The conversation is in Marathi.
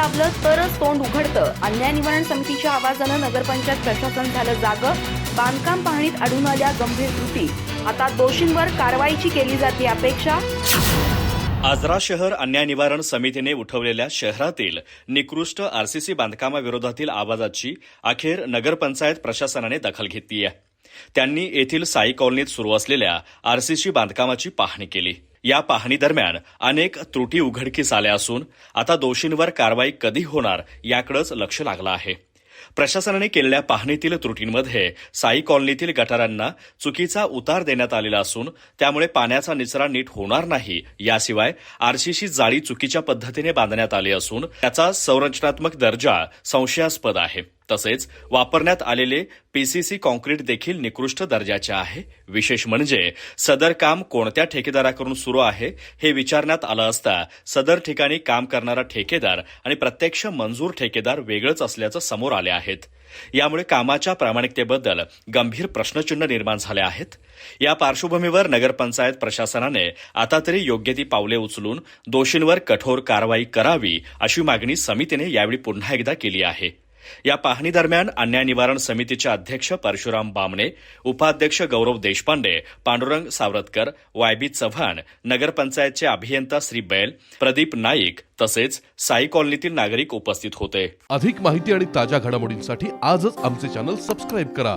दाबलं तरच तोंड उघडतं. अन्याय निवारण समितीच्या आवाजानं नगरपंचायत प्रशासन झालं जागं. बांधकाम पाहणीत आढळून आल्या गंभीर त्रुटी आता दोषींवर कारवाईची केली जाते अपेक्षा. आजरा शहर अन्याय निवारण समितीने उठवलेल्या शहरातील निकृष्ट आरसीसी बांधकामाविरोधातील आवाजाची अखेर नगरपंचायत प्रशासनाने दखल घेतली आहे त्यांनी येथील साई कॉलनीत सुरू असलेल्या आरसीसी बांधकामाची पाहणी केली. या पाहणीदरम्यान अनेक त्रुटी उघडकीस आल्या असून आता दोषींवर कारवाई कधी होणार याकडेच लक्ष लागलं आहे. प्रशासनाने केलेल्या पाहणीतील त्रुटींमध्ये साई कॉलनीतील गटारांना चुकीचा उतार देण्यात आलेला असून त्यामुळे पाण्याचा निचरा नीट होणार नाही याशिवाय आरसीसी जाळी चुकीच्या पद्धतीने बांधण्यात आली असून त्याचा संरचनात्मक दर्जा संशयास्पद आहे. तसेच वापरण्यात आलेले पीसीसी कॉन्क्रीट देखील निकृष्ट दर्जाचे आहे. विशेष म्हणजे सदर काम कोणत्या ठेकेदाराकडून सुरू आहे हे विचारण्यात आलं असता सदर ठिकाणी काम करणारा ठेकेदार आणि प्रत्यक्ष मंजूर ठेकेदार वेगळंच असल्याचं समोर आले आहेत. यामुळे कामाच्या प्रामाणिकतेबद्दल गंभीर प्रश्नचिन्ह निर्माण झाले आहेत. या पार्श्वभूमीवर नगरपंचायत प्रशासनाने आता तरी योग्य ती पावले उचलून दोषींवर कठोर कारवाई करावी अशी मागणी समितीने यावेळी पुन्हा एकदा केली आहे. या पाहणी दरम्यान अन्याय निवारण समितीचे अध्यक्ष परशुराम बामणे उपाध्यक्ष गौरव देशपांडे पांडुरंग सावरतकर वायबी चव्हाण नगरपंचायतचे अभियंता श्री बैल प्रदीप नाईक तसेच साई कॉलनीतील नागरिक उपस्थित होते. अधिक माहिती आणि ताज्या घडामोडींसाठी आजच आमचे चॅनल सबस्क्राईब करा.